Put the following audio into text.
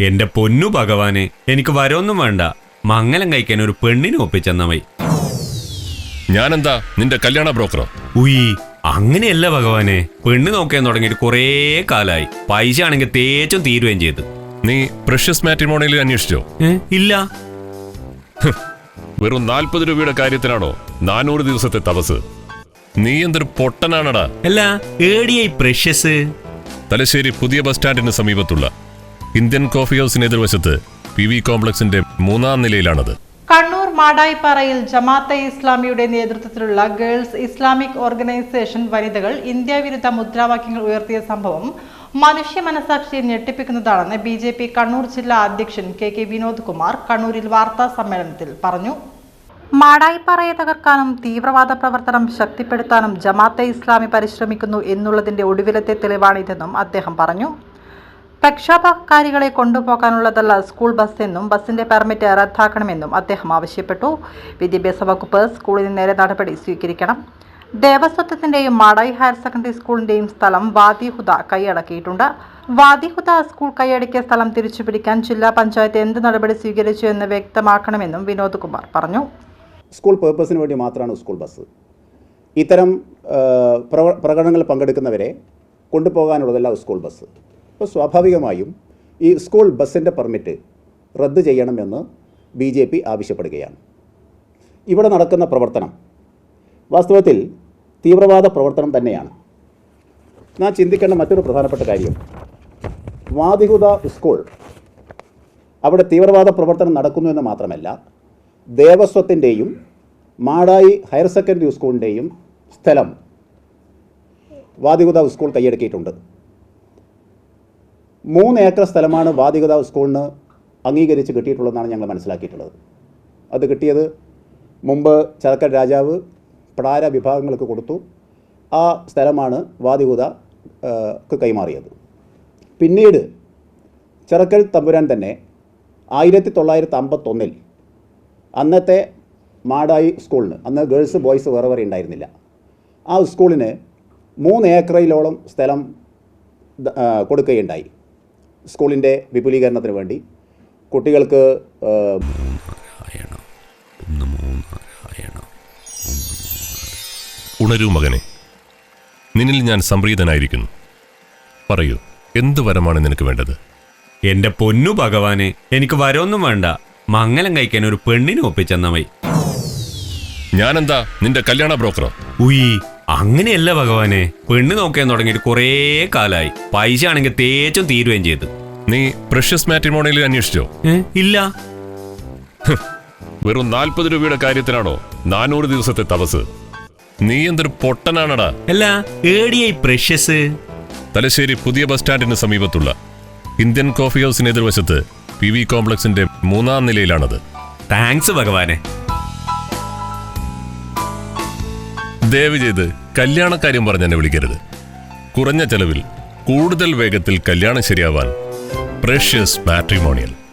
എന്റെ പൊന്നു ഭഗവാനെ എനിക്ക് വരൊന്നും വേണ്ട. മംഗലം കഴിക്കാൻ ഒരു പെണ്ണിനെ ഒപ്പിച്ചെന്ന മതി. ഞാനെന്താ നിന്റെ കല്യാണ ബ്രോക്കറോ? ഉയ് അങ്ങനെയല്ല ഭഗവാനെ. പെണ്ണ് നോക്കാൻ തുടങ്ങിയിട്ട് കുറേ കാലായി. പൈസ ആണെങ്കിൽ തേച്ചും തീരുകയും ചെയ്തു. നീ പ്രഷ്യസ് മാട്രിമോണിയിൽ അന്വേഷിച്ചോ? ഇല്ല. വെറും നാൽപ്പത് രൂപയുടെ കാര്യത്തിനാണോ നാനൂറ് ദിവസത്തെ തപസ്? നീ എന്തൊരു പൊട്ടനാണടാ. അല്ല ഏടിയായി പ്രഷ്യസ്. തലശ്ശേരി പുതിയ ബസ് സ്റ്റാൻഡിന് സമീപത്തുള്ള ഇന്ത്യൻ കോഫി ഹൗസിന് എതിർവശത്ത് പി വി കോംപ്ലക്സിന്റെ മൂന്നാം നിലയിലാണത്. കണ്ണൂർ മാടായിപ്പാറയിൽ ജമാഅത്തെ ഇസ്ലാമിയുടെ നേതൃത്വത്തിലുള്ള ഗേൾസ് ഇസ്ലാമിക് ഓർഗനൈസേഷൻ വനിതകൾ ഇന്ത്യ വിരുദ്ധ മുദ്രാവാക്യങ്ങൾ ഉയർത്തിയ സംഭവം മനുഷ്യ മനസാക്ഷിയെ ഞെട്ടിപ്പിക്കുന്നതാണെന്ന് ബി ജെ പി കണ്ണൂർ ജില്ലാ അധ്യക്ഷൻ കെ കെ വിനോദ് കുമാർ കണ്ണൂരിൽ വാർത്താ സമ്മേളനത്തിൽ പറഞ്ഞു. മാടായിപ്പാറയെ തകർക്കാനും തീവ്രവാദ പ്രവർത്തനം ശക്തിപ്പെടുത്താനും ജമാഅത്തെ ഇസ്ലാമി പരിശ്രമിക്കുന്നു എന്നുള്ളതിന്റെ ഒടുവിലത്തെ തെളിവാണിതെന്നും അദ്ദേഹം പറഞ്ഞു. പ്രക്ഷോഭകാരികളെ കൊണ്ടുപോകാനുള്ളതല്ല സ്കൂൾ ബസ് എന്നും ബസിന്റെ പെർമിറ്റ് റദ്ദാക്കണമെന്നും അദ്ദേഹം ആവശ്യപ്പെട്ടു. വിദ്യാഭ്യാസ വകുപ്പ് സ്കൂളിന് നേരെ നടപടി സ്വീകരിക്കണം. ദേവസ്വത്വത്തിന്റെയും മാടായി ഹയർ സെക്കൻഡറി സ്കൂളിന്റെയും സ്ഥലം വാദിഹുദ കൈയടക്കിയിട്ടുണ്ട്. വാദിഹുദ സ്കൂൾ കൈയടക്കിയ സ്ഥലം തിരിച്ചുപിടിക്കാൻ ജില്ലാ പഞ്ചായത്ത് എന്ത് നടപടി സ്വീകരിച്ചു എന്ന് വ്യക്തമാക്കണമെന്നും വിനോദ് കുമാർ പറഞ്ഞു. സ്കൂൾ പേർപ്പസിന് വേണ്ടി മാത്രമാണ് സ്കൂൾ ബസ്. ഇത്തരം പ്രകടനങ്ങളിൽ പങ്കെടുക്കുന്നവരെ കൊണ്ടുപോകാനുള്ളതല്ല സ്കൂൾ ബസ്. അപ്പോൾ സ്വാഭാവികമായും ഈ സ്കൂൾ ബസ്സിന്റെ പെർമിറ്റ് റദ്ദ് ചെയ്യണമെന്ന് ബി ജെ പി ആവശ്യപ്പെടുകയാണ്. ഇവിടെ നടക്കുന്ന പ്രവർത്തനം വാസ്തവത്തിൽ തീവ്രവാദ പ്രവർത്തനം തന്നെയാണ്. നാം ചിന്തിക്കേണ്ട മറ്റൊരു പ്രധാനപ്പെട്ട കാര്യം വാദിഹുദ സ്കൂൾ അവിടെ തീവ്രവാദ പ്രവർത്തനം നടക്കുന്നു എന്ന് മാത്രമല്ല ദേവസ്വത്തിന്റെയും മാടായി ഹയർ സെക്കൻഡറി സ്കൂളിന്റെയും സ്ഥലം വാദിഹുദ സ്കൂൾ കൈയടക്കിയിട്ടുണ്ട്. മൂന്ന് ഏക്കർ സ്ഥലമാണ് വാദികത സ്കൂളിന് അംഗീകരിച്ച് കിട്ടിയിട്ടുള്ളതെന്നാണ് ഞങ്ങൾ മനസ്സിലാക്കിയിട്ടുള്ളത്. അത് കിട്ടിയത് മുമ്പ് ചരക്കൽ രാജാവ് പ്രാര വിഭാഗങ്ങൾക്ക് കൊടുത്തു. ആ സ്ഥലമാണ് വാദികുതക്ക് കൈമാറിയത്. പിന്നീട് ചെറുക്കൽ തമ്പുരാൻ തന്നെ ആയിരത്തി തൊള്ളായിരത്തി അമ്പത്തൊന്നിൽ അന്നത്തെ മാടായി സ്കൂളിന് അന്ന് ഗേൾസ് ബോയ്സ് വേറെ വേറെ ഉണ്ടായിരുന്നില്ല. ആ സ്കൂളിന് മൂന്ന് ഏക്കറയിലോളം സ്ഥലം കൊടുക്കുകയുണ്ടായി. സ്കൂളിന്റെ വിപുലീകരണത്തിന് വേണ്ടി കുട്ടികൾക്ക് ഉണരൂ മകനെ. നിന്നിൽ ഞാൻ സംപ്രീതനായിരിക്കുന്നു. പറയൂ എന്ത് വരമാണ് നിനക്ക് വേണ്ടത്? എന്റെ പൊന്നു ഭഗവാനെ എനിക്ക് വരൊന്നും വേണ്ട. മംഗലം കഴിക്കാൻ ഒരു പെണ്ണിനെ ഒപ്പിച്ചെന്ന ഞാനെന്താ നിന്റെ കല്യാണ ബ്രോക്കറോ? ഉയ് അങ്ങനെയല്ല ഭഗവാനെ. പെണ്ണ് നോക്കാൻ തുടങ്ങിയിട്ട് കുറേ കാലായി. പൈസ ആണെങ്കിൽ തേച്ചും തീരുകയും ചെയ്തു. നീ പ്രഷ്യസ് മാട്രിമോണിയിൽ അന്വേഷിച്ചോ? ഇല്ല. വെറും നാൽപ്പത് രൂപയുടെ കാര്യത്തിനാണോ നാനൂറ് ദിവസത്തെ തപസ്? നീ എന്തൊരു പൊട്ടനാണടാ. അല്ല ഏടിയായി പ്രഷ്യസ് തലശ്ശേരി പുതിയ ബസ് സ്റ്റാൻഡിന് സമീപത്തുള്ള ഇന്ത്യൻ കോഫി ഹൗസിന് എതിർവശത്ത് പി വി കോംപ്ലക്സിന്റെ മൂന്നാം നിലയിലാണത്. താങ്ക്സ് ഭഗവാനെ. ദയവ് ചെയ്ത് കല്യാണക്കാര്യം പറഞ്ഞ് എന്നെ വിളിക്കരുത്. കുറഞ്ഞ ചെലവിൽ കൂടുതൽ വേഗത്തിൽ കല്യാണം ശരിയാവാൻ പ്രഷ്യസ് മാട്രിമോണിയൽ.